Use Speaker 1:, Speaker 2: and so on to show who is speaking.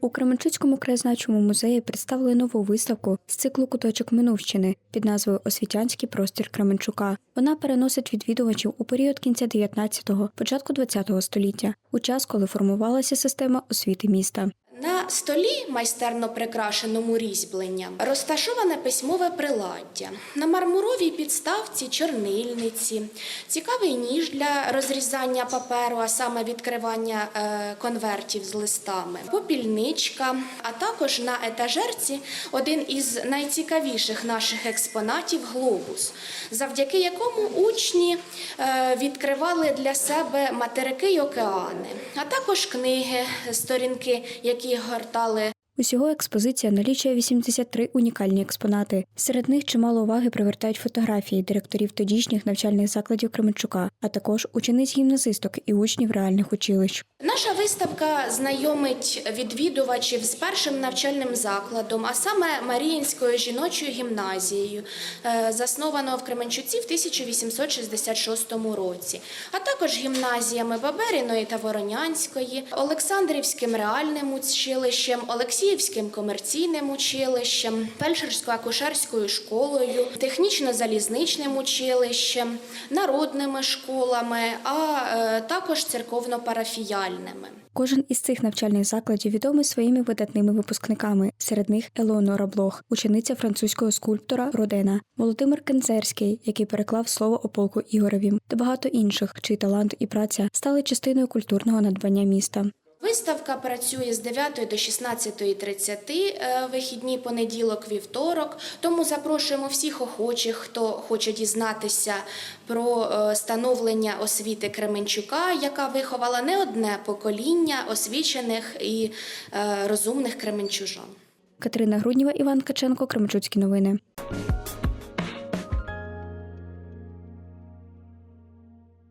Speaker 1: У Кременчуцькому краєзнавчому музеї представили нову виставку з циклу куточок Минувщини під назвою Освітянський простір Кременчука. Вона переносить відвідувачів у період кінця 19-го, початку 20-го століття, у час, коли формувалася система освіти міста.
Speaker 2: На столі, майстерно прикрашеному різьбленням, розташоване письмове приладдя. На мармуровій підставці чорнильниці, цікавий ніж для розрізання паперу, а саме відкривання е, конвертів з листами, попільничка, а також на етажерці один із найцікавіших наших експонатів глобус, завдяки якому учні е, відкривали для себе материки й океани, а також книги, сторінки, які гортали
Speaker 1: Усього експозиція налічує 83 унікальні експонати. Серед них чимало уваги привертають фотографії директорів тодішніх навчальних закладів Кременчука, а також учениць гімназисток і учнів реальних училищ.
Speaker 2: Наша виставка знайомить відвідувачів з першим навчальним закладом, а саме Маріїнською жіночою гімназією, е, заснованого в Кременчуці в 1866 році, а також гімназіями Баберіної та Воронянської, Олександрівським реальним училищем, Олексіївським комерційним училищем, фельдшерсько-акушерською школою, технічно-залізничним училищем, народними школами, а е, також церковно-парафіяльними.
Speaker 1: Кожен із цих навчальних закладів відомий своїми видатними випускниками. Серед них Елеонора Блох, учениця французького скульптора Родена, Володимир Кенцерський, який переклав слово о полку Ігоревім, та багато інших, чий талант і праця стали частиною культурного надбання міста.
Speaker 2: Виставка працює з 9 до 16.30, е, вихідні понеділок, вівторок. Тому запрошуємо всіх охочих, хто хоче дізнатися про е, становлення освіти Кременчука, яка виховала не одне покоління освічених і е, розумних кременчужан.
Speaker 1: Катерина Грудніва, Іван Каченко, Кременчуцькі новини.